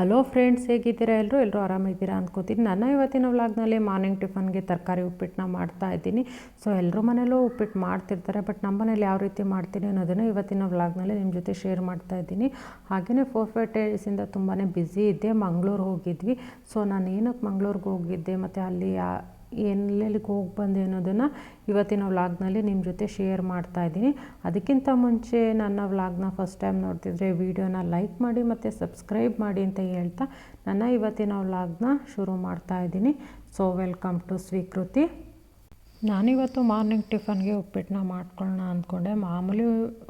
Hello friends, ಹೇಗಿದ್ದೀರಾ ಎಲ್ಲರೂ? ಎಲ್ಲರೂ ಆರಾಮಿದ್ದೀರಾ ಅನ್ಕೋತೀನಿ. ನಾನು ಇವತ್ತಿನ ವ್ಲಾಗ್ನಲ್ಲಿ ಮಾರ್ನಿಂಗ್ ಟಿಫನ್ಗೆ ತರಕಾರಿ ಉಪ್ಪಿಟ್ಟನ್ನ ಮಾಡ್ತಾ ಇದ್ದೀನಿ. ಸೊ, ಎಲ್ಲರೂ ಮನೇಲೂ ಉಪ್ಪಿಟ್ಟು ಮಾಡ್ತಿರ್ತಾರೆ, ಬಟ್ ನಮ್ಮ ಮನೇಲಿ ಯಾವ ರೀತಿ ಮಾಡ್ತೀನಿ ಅನ್ನೋದನ್ನು ಇವತ್ತಿನ ವ್ಲಾಗ್ನಲ್ಲಿ ನಿಮ್ಮ ಜೊತೆ ಶೇರ್ ಮಾಡ್ತಾ ಇದ್ದೀನಿ. ಹಾಗೆಯೇ ಫೋರ್ ಫೈವ್ ಡೇಸಿಂದ ತುಂಬಾ ಬ್ಯುಸಿ ಇದ್ದೆ, ಮಂಗಳೂರು ಹೋಗಿದ್ವಿ. ಸೊ ನಾನು ಏನಕ್ಕೆ ಮಂಗ್ಳೂರಿಗೆ ಹೋಗಿದ್ದೆ, ಮತ್ತು ಅಲ್ಲಿ ಎಲ್ಲೆಲ್ಲಿಗೆ ಹೋಗಿ ಬಂದೆ ಅನ್ನೋದನ್ನು ಇವತ್ತಿನ ವ್ಲಾಗ್ನಲ್ಲಿ ನಿಮ್ಮ ಜೊತೆ ಶೇರ್ ಮಾಡ್ತಾ ಇದ್ದೀನಿ. ಅದಕ್ಕಿಂತ ಮುಂಚೆ ನನ್ನ ವ್ಲಾಗ್ನ ಫಸ್ಟ್ ಟೈಮ್ ನೋಡ್ತಿದ್ರೆ ವೀಡಿಯೋನ ಲೈಕ್ ಮಾಡಿ ಮತ್ತು ಸಬ್ಸ್ಕ್ರೈಬ್ ಮಾಡಿ ಅಂತ ಹೇಳ್ತಾ ನನ್ನ ಇವತ್ತಿನ ವ್ಲಾಗ್ನ ಶುರು ಮಾಡ್ತಾ ಇದ್ದೀನಿ. ಸೊ ವೆಲ್ಕಮ್ ಟು ಸ್ವೀಕೃತಿ ನಾನಿವತ್ತು ಮಾರ್ನಿಂಗ್ ಟಿಫನ್ಗೆ ಉಪ್ಪಿಟ್ಟನ್ನ ಮಾಡ್ಕೊಳ್ಳೋಣ ಅಂದ್ಕೊಂಡೆ. ಮಾಮೂಲಿ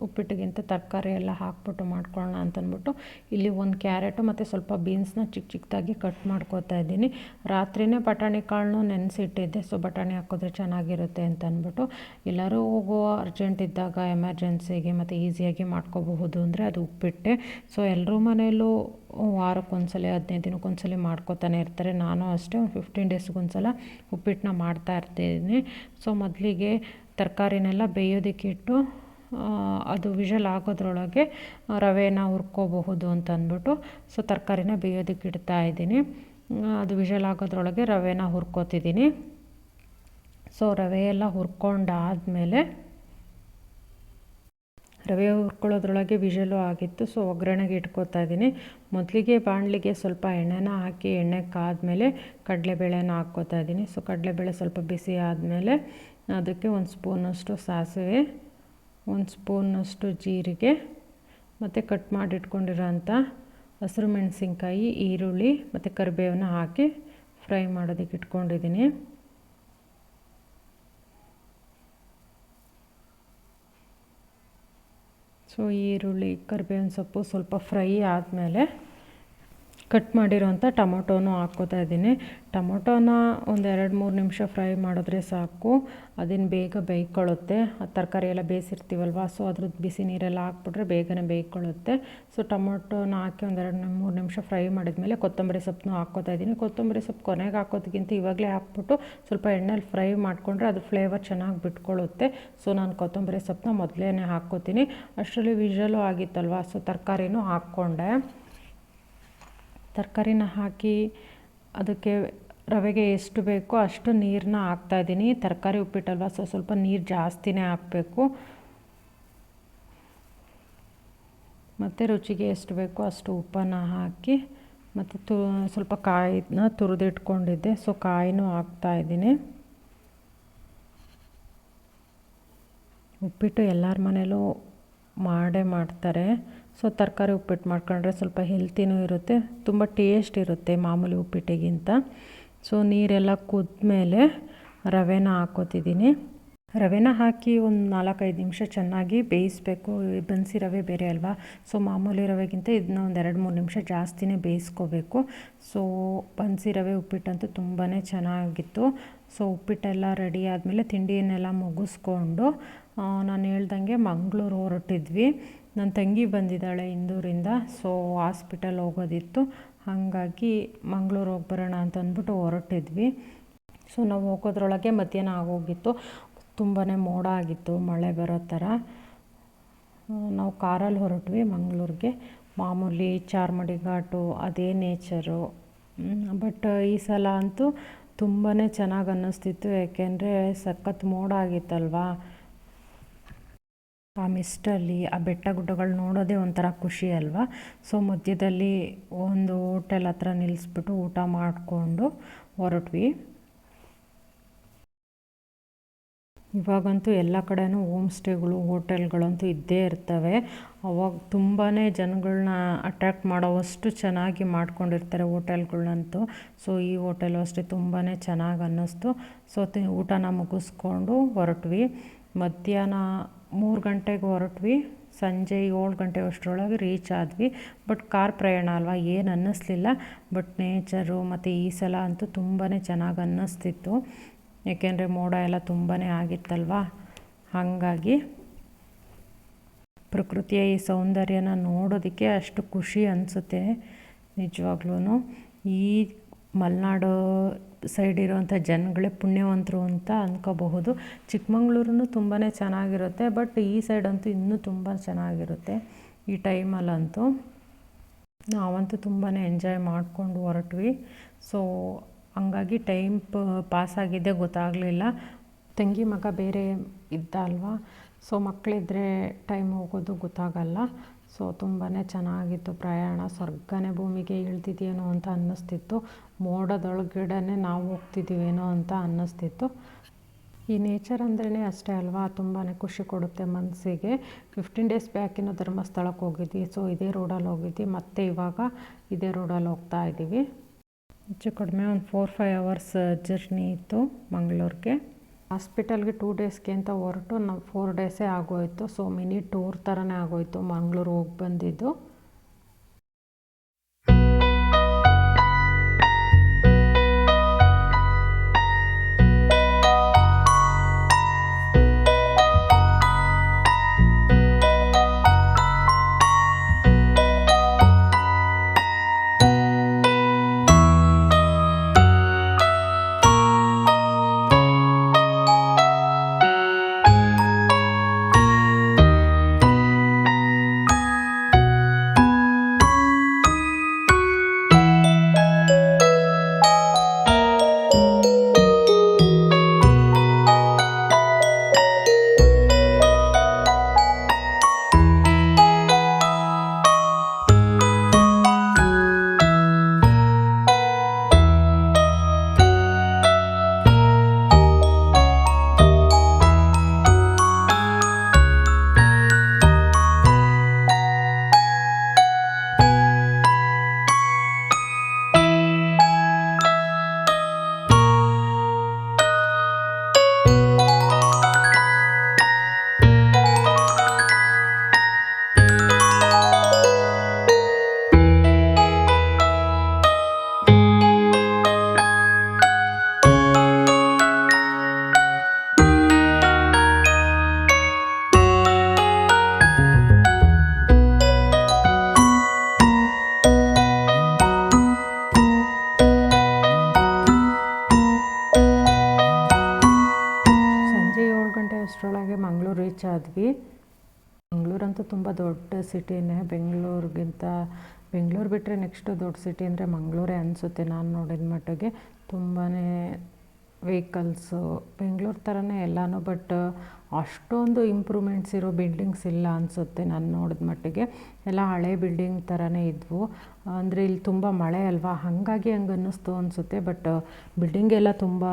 ಉಪ್ಪಿಟ್ಟಿಗಿಂತ ತರಕಾರಿ ಎಲ್ಲ ಹಾಕ್ಬಿಟ್ಟು ಮಾಡ್ಕೊಳ್ಳೋಣ ಅಂತಂದ್ಬಿಟ್ಟು ಇಲ್ಲಿ ಒಂದು ಕ್ಯಾರೆಟು ಮತ್ತು ಸ್ವಲ್ಪ ಬೀನ್ಸ್ನ ಚಿಕ್ಕ ಚಿಕ್ಕದಾಗಿ ಕಟ್ ಮಾಡ್ಕೋತಾ ಇದ್ದೀನಿ. ರಾತ್ರಿನೇ ಬಟಾಣಿ ಕಾಳನ್ನು ನೆನೆಸಿಟ್ಟಿದ್ದೆ, ಸೊ ಬಟಾಣಿ ಹಾಕಿದ್ರೆ ಚೆನ್ನಾಗಿರುತ್ತೆ ಅಂತ ಅಂದ್ಬಿಟ್ಟು ಎಲ್ಲರೂ ಹೋಗುವ ಅರ್ಜೆಂಟ್ ಇದ್ದಾಗ ಎಮರ್ಜೆನ್ಸಿಗೆ ಮತ್ತು ಈಸಿಯಾಗಿ ಮಾಡ್ಕೋಬಹುದು ಅಂದರೆ ಅದು ಉಪ್ಪಿಟ್ಟೆ. ಸೊ ಎಲ್ಲರೂ ಮನೆಯಲ್ಲೂ ವಾರಕ್ಕೊಂದ್ಸಲ, ಹದಿನೈದು ದಿನಕ್ಕೊಂದ್ಸಲ ಮಾಡ್ಕೋತಾನೆ ಇರ್ತಾರೆ. ನಾನು ಅಷ್ಟೇ ಒಂದು ಫಿಫ್ಟೀನ್ ಡೇಸ್ಗೊಂದ್ಸಲ ಉಪ್ಪಿಟ್ಟನ್ನ ಮಾಡ್ತಾ ಇರ್ತೀನಿ. ಸೊ ಮೊದಲಿಗೆ ತರಕಾರಿನೆಲ್ಲ ಬೇಯೋದಕ್ಕಿಟ್ಟು ಅದು ವಿಷಲ್ ಆಗೋದ್ರೊಳಗೆ ರವೆನ ಹುರ್ಕೋಬಹುದು ಅಂತ ಅಂದ್ಬಿಟ್ಟು ಸೊ ತರಕಾರಿನ ಬೇಯೋದಕ್ಕೆ ಇಡ್ತಾ ಇದ್ದೀನಿ. ಅದು ವಿಷಲ್ ಆಗೋದ್ರೊಳಗೆ ರವೆನ ಹುರ್ಕೋತಿದ್ದೀನಿ. ಸೊ ರವೆ ಎಲ್ಲ ಹುರ್ಕೊಂಡಾದಮೇಲೆ ರವೆ ಹುರ್ಕೊಳ್ಳೋದ್ರೊಳಗೆ ವಿಷಲು ಆಗಿತ್ತು. ಸೊ ಒಗ್ಗರಣೆಗೆ ಇಟ್ಕೋತಾ ಇದ್ದೀನಿ ಮೊದಲಿಗೆ ಬಾಣಲಿಗೆ ಸ್ವಲ್ಪ ಎಣ್ಣೆನ ಹಾಕಿ ಎಣ್ಣೆ ಕಾದ್ಮೇಲೆ ಕಡಲೆಬೇಳೆನ ಹಾಕ್ಕೋತಾ ಇದ್ದೀನಿ ಸೊ ಕಡಲೆಬೇಳೆ ಸ್ವಲ್ಪ ಬಿಸಿ ಆದಮೇಲೆ ಅದಕ್ಕೆ ಒಂದು ಸ್ಪೂನಷ್ಟು ಸಾಸಿವೆ, ಒಂದು ಸ್ಪೂನಷ್ಟು ಜೀರಿಗೆ, ಮತ್ತು ಕಟ್ ಮಾಡಿ ಇಟ್ಕೊಂಡಿರೋಂಥ ಹಸಿರು ಮೆಣಸಿನ್ಕಾಯಿ, ಈರುಳ್ಳಿ, ಮತ್ತು ಕರಿಬೇವನ್ನ ಹಾಕಿ ಫ್ರೈ ಮಾಡೋದಕ್ಕೆ ಇಟ್ಕೊಂಡಿದ್ದೀನಿ ಸೊ ಈರುಳ್ಳಿ ಕರಿಬೇವಿನ ಸೊಪ್ಪು ಸ್ವಲ್ಪ ಫ್ರೈ ಆದಮೇಲೆ ಕಟ್ ಮಾಡಿರೋಂಥ ಟೊಮೊಟೊನೂ ಹಾಕ್ಕೋತಾ ಇದ್ದೀನಿ. ಟೊಮೊಟೊನ ಒಂದು ಎರಡು ಮೂರು ನಿಮಿಷ ಫ್ರೈ ಮಾಡಿದ್ರೆ ಸಾಕು. ಅದನ್ನು ಬೇಗ ಬೇಯ್ಕೊಳ್ಳುತ್ತೆ. ತರಕಾರಿ ಎಲ್ಲ ಬೇಯಿಸಿರ್ತೀವಲ್ವ, ಸೊ ಅದ್ರದ್ದು ಬಿಸಿ ನೀರೆಲ್ಲ ಹಾಕ್ಬಿಟ್ರೆ ಬೇಗನೆ ಬೇಯ್ಕೊಳ್ಳುತ್ತೆ. ಸೊ ಟೊಮೊಟೊನ ಹಾಕಿ ಒಂದು ಎರಡು ಮೂರು ನಿಮಿಷ ಫ್ರೈ ಮಾಡಿದ್ಮೇಲೆ ಕೊತ್ತಂಬರಿ ಸೊಪ್ಪನ್ನು ಹಾಕ್ಕೋತಾ ಇದ್ದೀನಿ. ಕೊತ್ತಂಬರಿ ಸೊಪ್ಪು ಕೊನೆಗೆ ಹಾಕೋದಕ್ಕಿಂತ ಇವಾಗಲೇ ಹಾಕ್ಬಿಟ್ಟು ಸ್ವಲ್ಪ ಎಣ್ಣೆಲಿ ಫ್ರೈ ಮಾಡಿಕೊಂಡ್ರೆ ಅದು ಫ್ಲೇವರ್ ಚೆನ್ನಾಗಿ ಬಿಟ್ಕೊಳ್ಳುತ್ತೆ. ಸೊ ನಾನು ಕೊತ್ತಂಬರಿ ಸೊಪ್ಪನ್ನ ಮೊದಲೇ ಹಾಕ್ಕೋತೀನಿ. ಅಷ್ಟರಲ್ಲಿ ವಿಜಲು ಆಗಿತ್ತಲ್ವ, ಸೊ ತರಕಾರಿನೂ ಹಾಕ್ಕೊಂಡೆ. ತರಕಾರಿನ ಹಾಕಿ ಅದಕ್ಕೆ ರವೆಗೆ ಎಷ್ಟು ಬೇಕೋ ಅಷ್ಟು ನೀರನ್ನ ಹಾಕ್ತಾಯಿದ್ದೀನಿ ತರಕಾರಿ ಉಪ್ಪಿಟ್ಟಲ್ವ? ಸೊ, ಸ್ವಲ್ಪ ನೀರು ಜಾಸ್ತಿನೇ ಹಾಕಬೇಕು. ಮತ್ತು ರುಚಿಗೆ ಎಷ್ಟು ಬೇಕೋ ಅಷ್ಟು ಉಪ್ಪನ್ನು ಹಾಕಿ, ಮತ್ತು ತು, ಸ್ವಲ್ಪ ಕಾಯಿನ ತುರಿದಿಟ್ಕೊಂಡಿದ್ದೆ. ಸೊ, ಕಾಯಿನೂ ಹಾಕ್ತಾಯಿದ್ದೀನಿ ಉಪ್ಪಿಟ್ಟು ಎಲ್ಲರ ಮನೇಲೂ ಮಾಡೇ ಮಾಡ್ತಾರೆ. ಸೊ ತರಕಾರಿ ಉಪ್ಪಿಟ್ಟು ಮಾಡ್ಕೊಂಡ್ರೆ ಸ್ವಲ್ಪ ಹೆಲ್ತಿನೂ ಇರುತ್ತೆ, ತುಂಬ ಟೇಸ್ಟ್ ಇರುತ್ತೆ ಮಾಮೂಲಿ ಉಪ್ಪಿಟ್ಟಿಗಿಂತ. ಸೊ ನೀರೆಲ್ಲ ಕುದ್ಮೇಲೆ ರವೆನ ಹಾಕೋತಿದ್ದೀನಿ. ರವೆನ ಹಾಕಿ ಒಂದು ನಾಲ್ಕೈದು ನಿಮಿಷ ಚೆನ್ನಾಗಿ ಬೇಯಿಸ್ಬೇಕು. ಬನ್ಸಿ ರವೆ ಬೇರೆ ಅಲ್ವಾ? ಸೊ ಮಾಮೂಲಿ ರವೆಗಿಂತ ಇದನ್ನ ಒಂದು ಎರಡು ಮೂರು ನಿಮಿಷ ಜಾಸ್ತಿನೇ ಬೇಯಿಸ್ಕೋಬೇಕು. ಸೊ ಬನ್ಸಿ ರವೆ ಉಪ್ಪಿಟ್ಟಂತೂ ತುಂಬಾ ಚೆನ್ನಾಗಿತ್ತು. ಸೊ ಉಪ್ಪಿಟ್ಟೆಲ್ಲ ರೆಡಿ ಆದಮೇಲೆ ತಿಂಡಿಯನ್ನೆಲ್ಲ ಮುಗಿಸ್ಕೊಂಡು ನಾನು ಹೇಳ್ದಂಗೆ ಮಂಗಳೂರು ಹೊರಟಿದ್ವಿ. ನನ್ನ ತಂಗಿ ಬಂದಿದ್ದಾಳೆ ಇಂದೂರಿಂದ ಸೊ ಹಾಸ್ಪಿಟಲ್ ಹೋಗೋದಿತ್ತು. ಹಾಗಾಗಿ ಮಂಗಳೂರು ಹೋಗಿ ಬರೋಣ ಅಂತ ಅಂದ್ಬಿಟ್ಟು ಹೊರಟಿದ್ವಿ. ಸೊ ನಾವು ಹೋಗೋದ್ರೊಳಗೆ ಮಧ್ಯಾಹ್ನ ಆಗೋಗಿತ್ತು. ತುಂಬಾ ಮೋಡ ಆಗಿತ್ತು, ಮಳೆ ಬರೋ ಥರ. ನಾವು ಕಾರಲ್ಲಿ ಹೊರಟ್ವಿ ಮಂಗಳೂರಿಗೆ. ಮಾಮೂಲಿ ಚಾರ್ಮಡಿ ಘಾಟು, ಅದೇ ನೇಚರು. ಬಟ್ ಈ ಸಲ ಅಂತೂ ತುಂಬಾ ಚೆನ್ನಾಗಿ ಅನ್ನಿಸ್ತಿತ್ತು. ಯಾಕೆಂದರೆ ಸಖತ್ ಮೋಡ ಆಗಿತ್ತಲ್ವಾ? ಆ ಮಿಸ್ಟಲ್ಲಿ ಆ ಬೆಟ್ಟ ಗುಡ್ಡಗಳು ನೋಡೋದೇ ಒಂಥರ ಖುಷಿ ಅಲ್ವಾ? ಸೊ ಮಧ್ಯದಲ್ಲಿ ಒಂದು ಹೋಟೆಲ್ ಹತ್ರ ನಿಲ್ಲಿಸ್ಬಿಟ್ಟು ಊಟ ಮಾಡಿಕೊಂಡು ಹೊರಟ್ವಿ. ಇವಾಗಂತೂ ಎಲ್ಲ ಕಡೆನೂ ಹೋಮ್ ಸ್ಟೇಗಳು, ಹೋಟೆಲ್ಗಳಂತೂ ಇದ್ದೇ ಇರ್ತವೆ. ಅವಾಗ ತುಂಬಾ ಜನಗಳನ್ನ ಅಟ್ರ್ಯಾಕ್ಟ್ ಮಾಡೋವಷ್ಟು ಚೆನ್ನಾಗಿ ಮಾಡ್ಕೊಂಡಿರ್ತಾರೆ ಹೋಟೆಲ್ಗಳಂತೂ. ಸೊ ಈ ಹೋಟೆಲು ಅಷ್ಟೇ ತುಂಬಾ ಚೆನ್ನಾಗಿ ಅನ್ನಿಸ್ತು. ಸೊ ಊಟನ ಮುಗಿಸ್ಕೊಂಡು ಹೊರಟ್ವಿ. ಮಧ್ಯಾಹ್ನ ಮೂರು ಗಂಟೆಗೆ ಹೊರಟ್ವಿ. ಸಂಜೆ ಏಳು ಗಂಟೆ ಅಷ್ಟರೊಳಗೆ ರೀಚ್ ಆದ್ವಿ. ಬಟ್ ಕಾರ್ ಪ್ರಯಾಣ ಅಲ್ವಾ? ಏನು ಅನ್ನಿಸ್ಲಿಲ್ಲ. ಬಟ್ ನೇಚರು ಮತ್ತು ಈ ಸಲ ಅಂತೂ ತುಂಬಾ ಚೆನ್ನಾಗಿ ಅನ್ನಿಸ್ತಿತ್ತು. ಏಕೆಂದರೆ ಮೋಡ ಎಲ್ಲ ತುಂಬಾ ಆಗಿತ್ತಲ್ವ? ಹಾಗಾಗಿ ಪ್ರಕೃತಿಯ ಈ ಸೌಂದರ್ಯನ ನೋಡೋದಕ್ಕೆ ಅಷ್ಟು ಖುಷಿ ಅನಿಸುತ್ತೆ ನಿಜವಾಗ್ಲೂ ಈ ಮಲೆನಾಡು ಸೈಡ್ ಇರುವಂಥ ಜನಗಳೇ ಪುಣ್ಯವಂತರು ಅಂತ ಅಂದ್ಕೋಬಹುದು ಚಿಕ್ಕಮಂಗ್ಳೂರು ತುಂಬಾ ಚೆನ್ನಾಗಿರುತ್ತೆ ಬಟ್ ಈ ಸೈಡ್ ಅಂತೂ ಇನ್ನೂ ತುಂಬ ಚೆನ್ನಾಗಿರುತ್ತೆ ಈ ಟೈಮಲ್ಲಂತೂ ನಾವಂತೂ ತುಂಬಾ ಎಂಜಾಯ್ ಮಾಡಿಕೊಂಡು ಹೊರಟ್ವಿ. ಸೊ ಹಂಗಾಗಿ ಟೈಮ್ ಪಾಸ್ ಆಗಿದ್ದೇ ಗೊತ್ತಾಗಲಿಲ್ಲ. ತಂಗಿ ಮಗ ಬೇರೆ ಇದ್ದ ಅಲ್ವಾ? ಸೊ ಮಕ್ಕಳಿದ್ರೆ ಟೈಮ್ ಹೋಗೋದು ಗೊತ್ತಾಗಲ್ಲ. ಸೊ ತುಂಬಾ ಚೆನ್ನಾಗಿತ್ತು ಪ್ರಯಾಣ. ಸ್ವರ್ಗನೇ ಭೂಮಿಗೆ ಇಳ್ತಿದ್ಯೇನೋ ಅಂತ ಅನ್ನಿಸ್ತಿತ್ತು. ಮೋಡದೊಳಗಡೆನೇ ನಾವು ಹೋಗ್ತಿದ್ದೀವೇನೋ ಅಂತ ಅನ್ನಿಸ್ತಿತ್ತು. ಈ ನೇಚರ್ ಅಂದ್ರೇ ಅಷ್ಟೇ ಅಲ್ವಾ? ತುಂಬಾ ಖುಷಿ ಕೊಡುತ್ತೆ ಮನಸ್ಸಿಗೆ. ಫಿಫ್ಟೀನ್ ಡೇಸ್ ಬ್ಯಾಕಿನ ಧರ್ಮಸ್ಥಳಕ್ಕೆ ಹೋಗಿದ್ವಿ. ಸೊ ಇದೇ ರೋಡಲ್ಲಿ ಹೋಗಿದ್ವಿ. ಮತ್ತೆ ಇವಾಗ ಇದೇ ರೋಡಲ್ಲಿ ಹೋಗ್ತಾ ಇದ್ದೀವಿ. ಹೆಚ್ಚು ಕಡಿಮೆ ಒಂದು ಫೋರ್ ಫೈವ್ ಅವರ್ಸ್ ಜರ್ನಿ ಇತ್ತು ಮಂಗಳೂರಿಗೆ. ಹಾಸ್ಪಿಟಲ್ಗೆ ಟೂ ಡೇಸ್ಗೆ ಅಂತ ಹೊರಟು ನಾವು ಫೋರ್ ಡೇಸೇ ಆಗೋಯಿತು. ಸೊ ಮಿನಿ ಟೂರ್ ಥರನೇ ಆಗೋಯಿತು. ಮಂಗ್ಳೂರು ಹೋಗಿ ಬಂದಿದ್ದು. ರೀಚ್ ಆದ್ವಿ ಬೆಂಗಳೂರಂತೂ ತುಂಬ ದೊಡ್ಡ ಸಿಟಿನೇ ಬೆಂಗಳೂರಿಗಿಂತ, ಬೆಂಗಳೂರು ಬಿಟ್ಟರೆ ನೆಕ್ಸ್ಟು ದೊಡ್ಡ ಸಿಟಿ ಅಂದರೆ ಮಂಗಳೂರೇ ಅನಿಸುತ್ತೆ ನಾನು ನೋಡಿದ ಮಟ್ಟಿಗೆ. ತುಂಬಾ ವೆಹಿಕಲ್ಸು ಬೆಂಗಳೂರು ಥರನೇ ಎಲ್ಲನೂ ಬಟ್ ಅಷ್ಟೊಂದು ಇಂಪ್ರೂವ್ಮೆಂಟ್ಸ್ ಇರೋ ಬಿಲ್ಡಿಂಗ್ಸ್ ಇಲ್ಲ ಅನಿಸುತ್ತೆ ನಾನು ನೋಡಿದ ಮಟ್ಟಿಗೆ. ಎಲ್ಲ ಹಳೆ ಬಿಲ್ಡಿಂಗ್ ಥರನೇ ಇದ್ವು. ಅಂದರೆ ಇಲ್ಲಿ ತುಂಬ ಮಳೆ ಅಲ್ವಾ? ಹಾಗಾಗಿ ಹಂಗೆ ಅನ್ನಿಸ್ತು ಅನಿಸುತ್ತೆ ಬಟ್ ಬಿಲ್ಡಿಂಗ್ ಎಲ್ಲ ತುಂಬ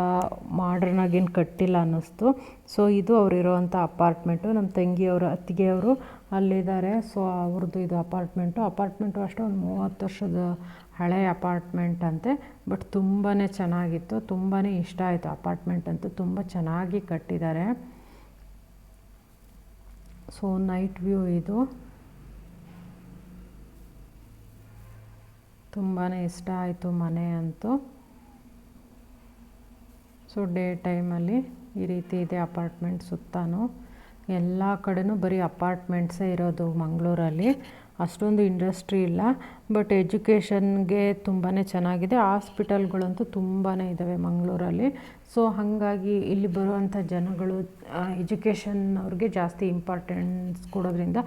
ಮಾಡ್ರನ್ನಾಗೇನು ಕಟ್ಟಿಲ್ಲ ಅನ್ನಿಸ್ತು. ಸೊ ಇದು ಅವರಿರೋವಂಥ ಅಪಾರ್ಟ್ಮೆಂಟು ನಮ್ಮ ತಂಗಿಯವರು, ಅತ್ತಿಗೆಯವರು ಅಲ್ಲಿದ್ದಾರೆ. ಸೊ ಅವ್ರದ್ದು ಇದು ಅಪಾರ್ಟ್ಮೆಂಟು ಅಪಾರ್ಟ್ಮೆಂಟು ಅಷ್ಟೇ ಒಂದು ಮೂವತ್ತು ವರ್ಷದ ಹಳೆ ಅಪಾರ್ಟ್ಮೆಂಟ್ ಅಂತೆ ಬಟ್ ತುಂಬಾ ಚೆನ್ನಾಗಿತ್ತು. ತುಂಬಾ ಇಷ್ಟ ಆಯಿತು ಅಪಾರ್ಟ್ಮೆಂಟ್ ಅಂತೂ. ತುಂಬ ಚೆನ್ನಾಗಿ ಕಟ್ಟಿದ್ದಾರೆ. ಸೊ ನೈಟ್ ವ್ಯೂ ಇದು. ತುಂಬಾ ಇಷ್ಟ ಆಯಿತು ಮನೆ ಅಂತೂ. ಸೊ ಡೇ ಟೈಮಲ್ಲಿ ಈ ರೀತಿ ಇದೆ ಅಪಾರ್ಟ್ಮೆಂಟ್ ಸುತ್ತಾನು. ಎಲ್ಲ ಕಡೆನೂ ಬರೀ ಅಪಾರ್ಟ್ಮೆಂಟ್ಸೇ ಇರೋದು ಮಂಗಳೂರಲ್ಲಿ. ಅಷ್ಟೊಂದು ಇಂಡಸ್ಟ್ರಿ ಇಲ್ಲ ಬಟ್ ಎಜುಕೇಷನ್ಗೆ ತುಂಬಾ ಚೆನ್ನಾಗಿದೆ. ಹಾಸ್ಪಿಟಲ್ಗಳಂತೂ ತುಂಬಾ ಇದ್ದಾವೆ ಮಂಗಳೂರಲ್ಲಿ. ಸೊ ಹಾಗಾಗಿ ಇಲ್ಲಿ ಬರುವಂಥ ಜನಗಳು ಎಜುಕೇಷನ್ ಅವ್ರಿಗೆ ಜಾಸ್ತಿ ಇಂಪಾರ್ಟೆನ್ಸ್ ಕೊಡೋದ್ರಿಂದ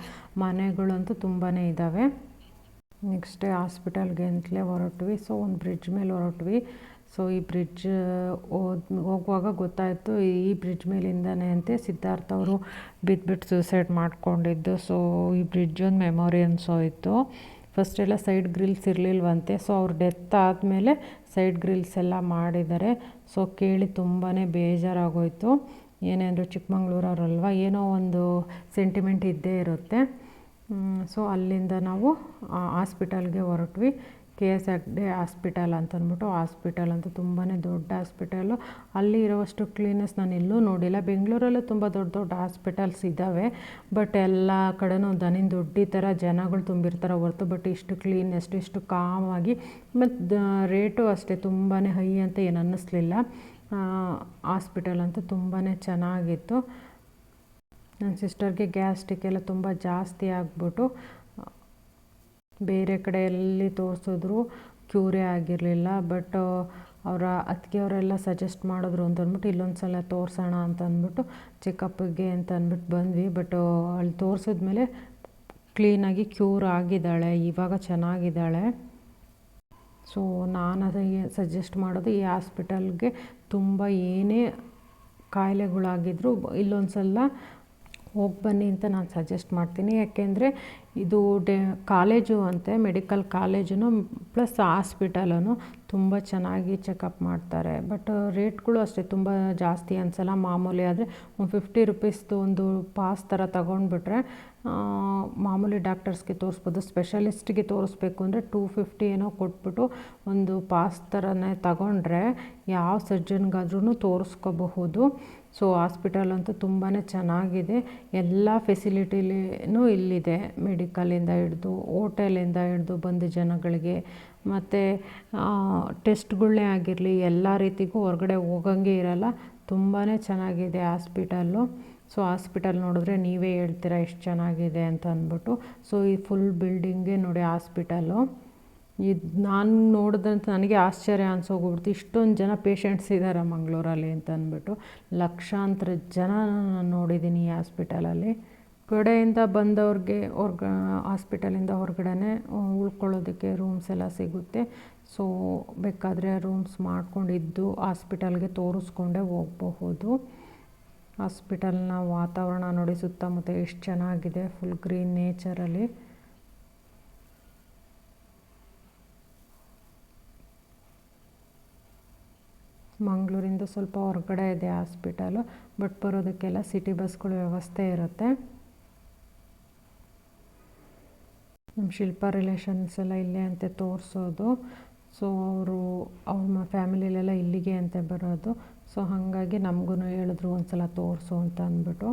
ಮನೆಗಳಂತೂ ತುಂಬಾ ಇದ್ದಾವೆ ನೆಕ್ಸ್ಟ್ ಡೇ ಹಾಸ್ಪಿಟಲ್ಗೆ ಅಂತಲೇ ಹೊರಟ್ವಿ. ಸೊ ಒಂದು ಬ್ರಿಡ್ಜ್ ಮೇಲೆ ಹೊರಟ್ವಿ. ಸೊ ಈ ಬ್ರಿಡ್ಜ್ ಹೋಗುವಾಗ ಗೊತ್ತಾಯಿತು, ಈ ಬ್ರಿಡ್ಜ್ ಮೇಲಿಂದನೇ ಅಂತೆ ಸಿದ್ಧಾರ್ಥ ಅವರು ಬಿದ್ದುಬಿಟ್ಟು ಸೂಸೈಡ್ ಮಾಡ್ಕೊಂಡಿದ್ದು. ಸೊ ಈ ಬ್ರಿಡ್ಜ್ ಒಂದು ಮೆಮೊರಿ ಫಸ್ಟ್ ಎಲ್ಲ ಸೈಡ್ ಗ್ರಿಲ್ಸ್ ಇರಲಿಲ್ವಂತೆ. ಸೊ ಅವ್ರ ಡೆತ್ ಆದಮೇಲೆ ಸೈಡ್ ಗ್ರಿಲ್ಸ್ ಎಲ್ಲ ಮಾಡಿದ್ದಾರೆ. ಸೊ ಕೇಳಿ ತುಂಬಾ ಬೇಜಾರಾಗೋಯಿತು. ಏನೇ ಅಂದರೂ ಚಿಕ್ಕಮಂಗ್ಳೂರವ್ರಲ್ವ, ಏನೋ ಒಂದು ಸೆಂಟಿಮೆಂಟ್ ಇದ್ದೇ ಇರುತ್ತೆ. ಸೊ ಅಲ್ಲಿಂದ ನಾವು ಹಾಸ್ಪಿಟಲ್ಗೆ ಹೊರಟ್ವಿ. ಕೆ ಎಸ್ ಹೆಗ್ಡೆ ಹಾಸ್ಪಿಟಲ್ ಅಂತ ಅಂದ್ಬಿಟ್ಟು ಹಾಸ್ಪಿಟಲ್ ಅಂತ ತುಂಬಾ ದೊಡ್ಡ ಹಾಸ್ಪಿಟಲು. ಅಲ್ಲಿ ಇರೋವಷ್ಟು ಕ್ಲೀನೆಸ್ ನಾನು ಎಲ್ಲೂ ನೋಡಿಲ್ಲ. ಬೆಂಗಳೂರಲ್ಲೂ ತುಂಬ ದೊಡ್ಡ ದೊಡ್ಡ ಹಾಸ್ಪಿಟಲ್ಸ್ ಇದ್ದಾವೆ ಬಟ್ ಎಲ್ಲ ಕಡೆನೂ ದನಿನ ದೊಡ್ಡ ಥರ ಜನಗಳು ತುಂಬಿರ್ತಾರೆ ಹೊರ್ತು. ಬಟ್ ಇಷ್ಟು ಕ್ಲೀನೆಸ್ಟ್ ಇಷ್ಟು ಕಾಮಾಗಿ ಮತ್ತು ರೇಟು ಅಷ್ಟೇ ತುಂಬಾ ಹೈ ಅಂತ ಏನು ಅನ್ನಿಸ್ಲಿಲ್ಲ. ಹಾಸ್ಪಿಟಲ್ ಅಂತೂ ತುಂಬಾ ಚೆನ್ನಾಗಿತ್ತು. ನನ್ನ ಸಿಸ್ಟರ್ಗೆ ಗ್ಯಾಸ್ಟ್ರಿಕ್ ಎಲ್ಲ ತುಂಬ ಜಾಸ್ತಿ ಆಗಿಬಿಟ್ಟು ಬೇರೆ ಕಡೆ ಎಲ್ಲಿ ತೋರಿಸಿದ್ರು, ಕ್ಯೂರೇ ಆಗಿರಲಿಲ್ಲ. ಬಟ್ ಅವರ ಅತ್ತಿಗೆ ಅವರೆಲ್ಲ ಸಜೆಸ್ಟ್ ಮಾಡಿದ್ರು ಅಂತ ಅಂದ್ಬಿಟ್ಟು ಇಲ್ಲೊಂದು ಸಲ ತೋರಿಸೋಣ ಅಂತ ಅಂದ್ಬಿಟ್ಟು ಚೆಕಪ್ಪಿಗೆ ಅಂತ ಅಂದ್ಬಿಟ್ಟು ಬಂದ್ವಿ. ಬಟ್ ಅಲ್ಲಿ ತೋರಿಸಿದ್ಮೇಲೆ ಕ್ಲೀನಾಗಿ ಕ್ಯೂರ್ ಆಗಿದ್ದಾಳೆ, ಇವಾಗ ಚೆನ್ನಾಗಿದ್ದಾಳೆ. ಸೊ ನಾನು ಅದಕ್ಕೆ ಸಜೆಸ್ಟ್ ಮಾಡೋದು, ಈ ಹಾಸ್ಪಿಟಲ್ಗೆ ತುಂಬ ಏನೇ ಕಾಯಿಲೆಗಳಾಗಿದ್ದರೂ ಇಲ್ಲೊಂದು ಸಲ ಹೋಗಿ ಬನ್ನಿ ಅಂತ ನಾನು ಸಜೆಸ್ಟ್ ಮಾಡ್ತೀನಿ. ಯಾಕೆಂದರೆ ಇದು ಡೇ, ಕಾಲೇಜು ಅಂತೆ ಮೆಡಿಕಲ್ ಕಾಲೇಜು ಪ್ಲಸ್ ಹಾಸ್ಪಿಟಲೂ ತುಂಬ ಚೆನ್ನಾಗಿ ಚೆಕಪ್ ಮಾಡ್ತಾರೆ. ಬಟ್ ರೇಟ್ಗಳು ಅಷ್ಟೇ ತುಂಬ ಜಾಸ್ತಿ ಅನಿಸಲ್ಲ. ಮಾಮೂಲಿ ಆದರೆ ಒಂದು ಫಿಫ್ಟಿ ರುಪೀಸ್ದು ಒಂದು ಪಾಸ್ ಥರ ತಗೊಂಡ್ಬಿಟ್ರೆ ಮಾಮೂಲಿ ಡಾಕ್ಟರ್ಸ್ಗೆ ತೋರಿಸ್ಬೋದು. ಸ್ಪೆಷಲಿಸ್ಟ್ಗೆ ತೋರಿಸ್ಬೇಕು ಅಂದರೆ ಟೂ ಫಿಫ್ಟಿ ಏನೋ ಕೊಟ್ಬಿಟ್ಟು ಒಂದು ಪಾಸ್ ಥರನೇ ತಗೊಂಡ್ರೆ, ಯಾವ ಸರ್ಜನ್ಗಾದ್ರೂ ತೋರಿಸ್ಕೋಬಹುದು. ಸೊ ಹಾಸ್ಪಿಟಲ್ ಅಂತೂ ತುಂಬಾ ಚೆನ್ನಾಗಿದೆ. ಎಲ್ಲ ಫೆಸಿಲಿಟಿಲಿನೂ ಇಲ್ಲಿದೆ. ಮೆಡಿಕಲಿಂದ ಹಿಡ್ದು ಓಟೆಲಿಂದ ಹಿಡ್ದು ಬಂದ ಜನಗಳಿಗೆ. ಮತ್ತು ಟೆಸ್ಟ್ಗಳನ್ನೇ ಆಗಿರಲಿ, ಎಲ್ಲ ರೀತಿಗೂ ಹೊರಗಡೆ ಹೋಗಂಗೆ ಇರಲ್ಲ. ತುಂಬಾ ಚೆನ್ನಾಗಿದೆ ಹಾಸ್ಪಿಟಲ್ಲು. ಸೊ ಹಾಸ್ಪಿಟಲ್ ನೋಡಿದ್ರೆ ನೀವೇ ಹೇಳ್ತೀರಾ ಎಷ್ಟು ಚೆನ್ನಾಗಿದೆ ಅಂತ ಅಂದ್ಬಿಟ್ಟು. ಸೊ ಈ ಫುಲ್ ಬಿಲ್ಡಿಂಗೇ ನೋಡಿ ಹಾಸ್ಪಿಟಲ್ಲು. ಇದು ನಾನು ನೋಡಿದಂತ ನನಗೆ ಆಶ್ಚರ್ಯ ಅನ್ಸೋಗ್ಬಿಡ್ತು. ಇಷ್ಟೊಂದು ಜನ ಪೇಷಂಟ್ಸ್ ಇದ್ದಾರೆ ಮಂಗಳೂರಲ್ಲಿ ಅಂತ ಅಂದ್ಬಿಟ್ಟು. ಲಕ್ಷಾಂತರ ಜನ ನಾನು ನೋಡಿದ್ದೀನಿ ಈ ಹಾಸ್ಪಿಟಲಲ್ಲಿ. ಕಡೆಯಿಂದ ಬಂದವ್ರಿಗೆ ಹೊರ್ಗ, ಹಾಸ್ಪಿಟಲಿಂದ ಹೊರಗಡೆ ಉಳ್ಕೊಳ್ಳೋದಕ್ಕೆ ರೂಮ್ಸ್ ಎಲ್ಲ ಸಿಗುತ್ತೆ. ಸೊ, ಬೇಕಾದರೆ ರೂಮ್ಸ್ ಮಾಡ್ಕೊಂಡಿದ್ದು ಹಾಸ್ಪಿಟಲ್ಗೆ ತೋರಿಸ್ಕೊಂಡೇ ಹೋಗಬಹುದು. ಹಾಸ್ಪಿಟಲ್ನ ವಾತಾವರಣ ನೋಡಿ ಸುತ್ತಮುತ್ತ ಎಷ್ಟು ಚೆನ್ನಾಗಿದೆ ಫುಲ್ ಗ್ರೀನ್ ನೇಚರಲ್ಲಿ ಮಂಗಳೂರಿಂದ ಸ್ವಲ್ಪ ಹೊರಗಡೆ ಇದೆ ಹಾಸ್ಪಿಟಲು, ಬಟ್ ಬರೋದಕ್ಕೆಲ್ಲ ಸಿಟಿ ಬಸ್ಗಳ ವ್ಯವಸ್ಥೆ ಇರುತ್ತೆ. ನಮ್ಮ ಶಿಲ್ಪ ರಿಲೇಷನ್ಸ್ ಎಲ್ಲ ಇಲ್ಲೇ ಅಂತೆ ತೋರಿಸೋದು. ಸೊ ಅವರು, ಅವ್ರ ಫ್ಯಾಮಿಲಿಲೆಲ್ಲ ಇಲ್ಲಿಗೆ ಅಂತ ಬರೋದು. ಸೊ ಹಾಗಾಗಿ ನಮಗೂ ಹೇಳಿದ್ರು ಒಂದು ಸಲ ತೋರಿಸು ಅಂತ ಅಂದ್ಬಿಟ್ಟು.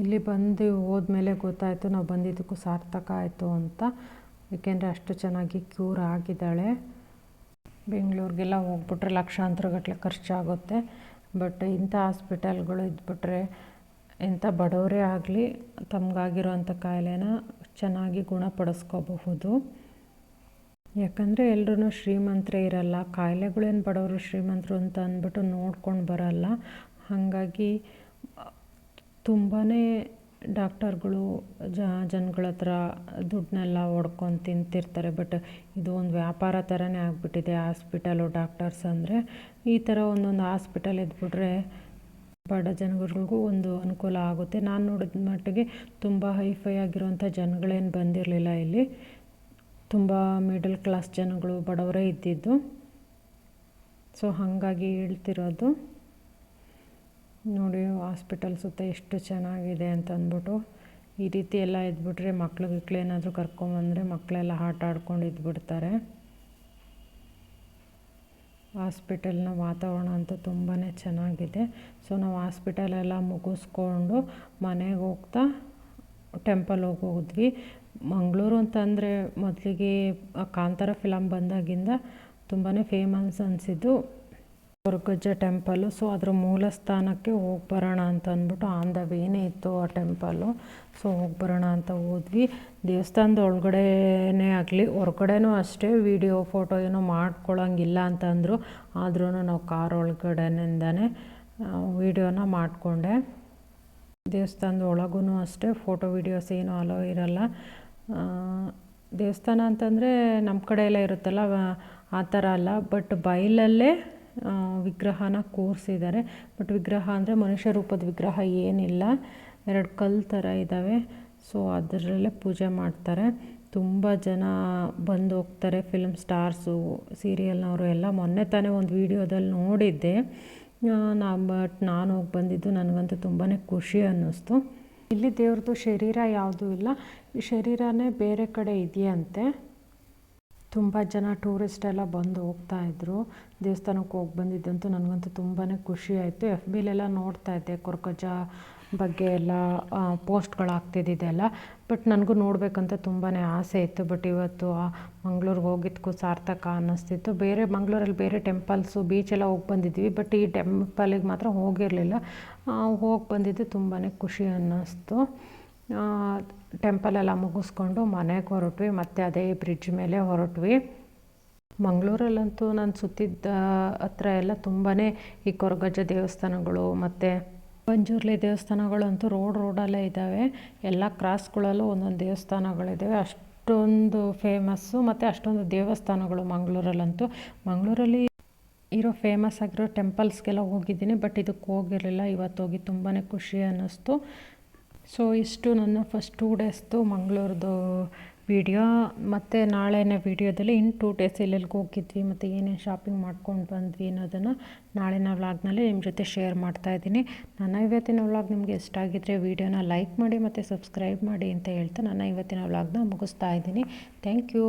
ಇಲ್ಲಿ ಬಂದು ಹೋದ್ಮೇಲೆ ಗೊತ್ತಾಯಿತು ನಾವು ಬಂದಿದ್ದಕ್ಕೂ ಸಾರ್ಥಕ ಆಯಿತು ಅಂತ. ಏಕೆಂದರೆ ಅಷ್ಟು ಚೆನ್ನಾಗಿ ಕ್ಯೂರ್ ಆಗಿದ್ದಾಳೆ. ಬೆಂಗಳೂರಿಗೆಲ್ಲ ಹೋಗ್ಬಿಟ್ರೆ ಲಕ್ಷಾಂತರ ಗಟ್ಟಲೆ ಖರ್ಚಾಗುತ್ತೆ. ಬಟ್ ಇಂಥ ಹಾಸ್ಪಿಟಲ್ಗಳು ಇದ್ಬಿಟ್ರೆ ಎಂಥ ಬಡವರೇ ಆಗಲಿ ತಮಗಾಗಿರೋಂಥ ಕಾಯಿಲೆನ ಚೆನ್ನಾಗಿ ಗುಣಪಡಿಸ್ಕೋಬಹುದು. ಯಾಕಂದರೆ ಎಲ್ಲರೂ ಶ್ರೀಮಂತರೇ ಇರಲ್ಲ. ಕಾಯಿಲೆಗಳೇನು ಬಡವರು ಶ್ರೀಮಂತರು ಅಂತ ಅಂದ್ಬಿಟ್ಟು ನೋಡ್ಕೊಂಡು ಬರಲ್ಲ. ಹಾಗಾಗಿ ತುಂಬಾ ಡಾಕ್ಟರ್ಗಳು ಜನಗಳ ಹತ್ರ ದುಡ್ಡನ್ನೆಲ್ಲ ಹೊಡ್ಕೊಂಡು ತಿಂತಿರ್ತಾರೆ. ಬಟ್ ಇದು ಒಂದು ವ್ಯಾಪಾರ ಥರನೇ ಆಗಿಬಿಟ್ಟಿದೆ ಹಾಸ್ಪಿಟಲು ಡಾಕ್ಟರ್ಸ್ ಅಂದರೆ. ಈ ಥರ ಒಂದೊಂದು ಹಾಸ್ಪಿಟಲ್ ಇದ್ಬಿಟ್ರೆ ಬಡ ಜನಗಳಿಗೂ ಒಂದು ಅನುಕೂಲ ಆಗುತ್ತೆ. ನಾನು ನೋಡಿದ ಮಟ್ಟಿಗೆ ತುಂಬ ಹೈಫೈ ಆಗಿರುವಂಥ ಜನಗಳೇನು ಬಂದಿರಲಿಲ್ಲ ಇಲ್ಲಿ. ತುಂಬ ಮಿಡಲ್ ಕ್ಲಾಸ್ ಜನಗಳು ಬಡವರೇ ಇದ್ದಿದ್ದು. ಸೊ, ಹಾಗಾಗಿ ಹೇಳ್ತಿರೋದು. ನೋಡಿ ಹಾಸ್ಪಿಟಲ್ ಸುತ್ತ ಎಷ್ಟು ಚೆನ್ನಾಗಿದೆ ಅಂತ ಅಂದ್ಬಿಟ್ಟು, ಈ ರೀತಿ ಎಲ್ಲ ಇದ್ಬಿಟ್ರೆ ಮಕ್ಳು ಗಿಕ್ಳು ಏನಾದರೂ ಕರ್ಕೊಂಬಂದರೆ ಮಕ್ಕಳೆಲ್ಲ ಆಟ ಆಡ್ಕೊಂಡು ಇದ್ಬಿಡ್ತಾರೆ. ಹಾಸ್ಪಿಟಲ್ನ ವಾತಾವರಣ ಅಂತೂ ತುಂಬಾ ಚೆನ್ನಾಗಿದೆ. ಸೊ ನಾವು ಹಾಸ್ಪಿಟಲೆಲ್ಲ ಮುಗಿಸ್ಕೊಂಡು ಮನೆಗೆ ಹೋಗ್ತಾ ಟೆಂಪಲ್ ಹೋಗೋದ್ವಿ ಮಂಗಳೂರು ಅಂತಂದರೆ ಮೊದಲಿಗೆ ಕಾಂತಾರ ಫಿಲಮ್ ಬಂದಾಗಿಂದ ತುಂಬಾ ಫೇಮಸ್ ಅನಿಸಿದ್ದು. ಕೊರಗಜ್ಜ ಟೆಂಪಲ್ಲು ಸೊ, ಅದರ ಮೂಲ ಸ್ಥಾನಕ್ಕೆ ಹೋಗಿ ಬರೋಣ ಅಂತ ಅಂದ್ಬಿಟ್ಟು ಆನ್ ದ ವೇನೇ ಇತ್ತು ಆ ಟೆಂಪಲ್ಲು ಸೊ ಹೋಗಿ ಬರೋಣ ಅಂತ ಹೋದ್ವಿ. ದೇವಸ್ಥಾನದ ಒಳಗಡೆನೇ ಆಗಲಿ, ಹೊರ್ಗಡೆನೂ ಅಷ್ಟೇ ವೀಡಿಯೋ, ಫೋಟೋ ಏನೋ ಮಾಡ್ಕೊಳ್ಳೋಂಗಿಲ್ಲ ಅಂತ ಅಂದರು. ಆದ್ರೂ ನಾವು ಕಾರ್ ಒಳಗಡೆಯಿಂದಾನೆ ವಿಡಿಯೋನ ಮಾಡಿಕೊಂಡೆ. ದೇವಸ್ಥಾನದ ಒಳಗೂ ಅಷ್ಟೇ, ಫೋಟೋ, ವೀಡಿಯೋಸ್ ಏನೂ ಅಲೋ ಇರಲ್ಲ. ದೇವಸ್ಥಾನ ಅಂತಂದರೆ ನಮ್ಮ ಕಡೆ ಎಲ್ಲ ಇರುತ್ತಲ್ಲ, ಆ ಥರ ಅಲ್ಲ. ಬಟ್ ಬೈಲಲ್ಲೇ ವಿಗ್ರಹನ ಕೂರಿಸಿದ್ದಾರೆ. ಬಟ್ ವಿಗ್ರಹ ಅಂದರೆ ಮನುಷ್ಯ ರೂಪದ ವಿಗ್ರಹ ಏನಿಲ್ಲ. ಎರಡು ಕಲ್ಲು ಥರ ಇದ್ದಾವೆ ಸೊ ಅದರಲ್ಲೇ ಪೂಜೆ ಮಾಡ್ತಾರೆ. ತುಂಬ ಜನ ಬಂದು ಹೋಗ್ತಾರೆ. ಫಿಲ್ಮ್ ಸ್ಟಾರ್ಸು ಸೀರಿಯಲ್ನವರು ಎಲ್ಲ. ಮೊನ್ನೆ ತಾನೇ ಒಂದು ವೀಡಿಯೋದಲ್ಲಿ ನೋಡಿದ್ದೆ. ನಾ ಬಟ್ ನಾನು ಹೋಗಿ ಬಂದಿದ್ದು ನನಗಂತೂ ತುಂಬಾ ಖುಷಿ ಅನ್ನಿಸ್ತು. ಇಲ್ಲಿ ದೇವ್ರದ್ದು ಶರೀರ ಯಾವುದೂ ಇಲ್ಲ. ಈ ಶರೀರನೇ ಬೇರೆ ಕಡೆ ಇದೆಯಂತೆ. ತುಂಬ ಜನ ಟೂರಿಸ್ಟ್ ಎಲ್ಲ ಬಂದು ಹೋಗ್ತಾ ಇದ್ರು. ದೇವಸ್ಥಾನಕ್ಕೆ ಹೋಗಿ ಬಂದಿದ್ದಂತೂ ನನಗಂತೂ ತುಂಬಾ ಖುಷಿ ಆಯಿತು. ಎಫ್ ಬಿಲೆಲ್ಲ ನೋಡ್ತಾ ಇದ್ದೆ, ಕೊರ್ಕಜ ಬಗ್ಗೆ ಎಲ್ಲ ಪೋಸ್ಟ್ಗಳು ಎಲ್ಲ. ಬಟ್ ನನಗೂ ನೋಡಬೇಕಂತ ತುಂಬಾ ಆಸೆ ಇತ್ತು. ಬಟ್ ಇವತ್ತು ಮಂಗ್ಳೂರಿಗೆ ಹೋಗಿದ್ದಕ್ಕೂ ಸಾರ್ಥಕ ಅನ್ನಿಸ್ತಿತ್ತು. ಬೇರೆ, ಮಂಗಳೂರಲ್ಲಿ ಬೇರೆ ಟೆಂಪಲ್ಸು ಬೀಚೆಲ್ಲ ಹೋಗಿ ಬಂದಿದ್ವಿ. ಬಟ್ ಈ ಟೆಂಪಲಿಗೆ ಮಾತ್ರ ಹೋಗಿರಲಿಲ್ಲ. ಹೋಗಿ ಬಂದಿದ್ದು ತುಂಬಾ ಖುಷಿ ಅನ್ನಿಸ್ತು. ಟೆಂಪಲೆಲ್ಲ ಮುಗಿಸ್ಕೊಂಡು ಮನೆಗೆ ಹೊರಟ್ವಿ, ಮತ್ತು ಅದೇ ಬ್ರಿಡ್ಜ್ ಮೇಲೆ ಹೊರಟ್ವಿ. ಮಂಗಳೂರಲ್ಲಂತೂ ನಾನು ಸುತ್ತಿದ್ದ ಹತ್ರ ಎಲ್ಲ ತುಂಬಾ ಈ ಕೊರಗಜ್ಜ ದೇವಸ್ಥಾನಗಳು ಮತ್ತು ಪಂಜುರ್ಲಿ ದೇವಸ್ಥಾನಗಳಂತೂ ರೋಡ್ ರೋಡಲ್ಲೇ ಇದ್ದಾವೆ ಎಲ್ಲ ಕ್ರಾಸ್ಗಳಲ್ಲೂ ಒಂದೊಂದು ದೇವಸ್ಥಾನಗಳಿದ್ದಾವೆ ಅಷ್ಟೊಂದು ಫೇಮಸ್ಸು ಮತ್ತು ಅಷ್ಟೊಂದು ದೇವಸ್ಥಾನಗಳು ಮಂಗಳೂರಲ್ಲಂತೂ. ಮಂಗಳೂರಲ್ಲಿ ಇರೋ ಫೇಮಸ್ ಆಗಿರೋ ಟೆಂಪಲ್ಸ್ಗೆಲ್ಲ ಹೋಗಿದ್ದೀನಿ ಬಟ್ ಇದಕ್ಕೆ ಹೋಗಿರಲಿಲ್ಲ. ಇವತ್ತು ಹೋಗಿ ತುಂಬಾ ಖುಷಿ ಅನ್ನಿಸ್ತು. ಸೊ ಇಷ್ಟು ನನ್ನ ಫಸ್ಟ್ ಟೂ ಡೇಸ್ದು ಮಂಗಳೂರ್ದು ವಿಡಿಯೋ ಮತ್ತು ನಾಳೆನೇ ವಿಡಿಯೋದಲ್ಲಿ ಇನ್ನು ಟೂ ಡೇಸ್ ಎಲ್ಲೆಲ್ಲಿಗೆ ಹೋಗಿದ್ವಿ, ಮತ್ತು ಏನೇನು ಶಾಪಿಂಗ್ ಮಾಡ್ಕೊಂಡು ಬಂದ್ವಿ ಅನ್ನೋದನ್ನು ನಾಳಿನ ವ್ಲಾಗ್ನಲ್ಲಿ ನಿಮ್ಮ ಜೊತೆ ಶೇರ್ ಮಾಡ್ತಾ ಇದ್ದೀನಿ. ನನ್ನ ಇವತ್ತಿನ ವ್ಲಾಗ್ ನಿಮಗೆ ಇಷ್ಟ ಆಗಿದ್ದರೆ ವೀಡಿಯೋನ ಲೈಕ್ ಮಾಡಿ ಮತ್ತು ಸಬ್ಸ್ಕ್ರೈಬ್ ಮಾಡಿ ಅಂತ ಹೇಳ್ತಾ ನನ್ನ ಇವತ್ತಿನ ವ್ಲಾಗ್ನ ಮುಗಿಸ್ತಾ ಇದ್ದೀನಿ. Thank you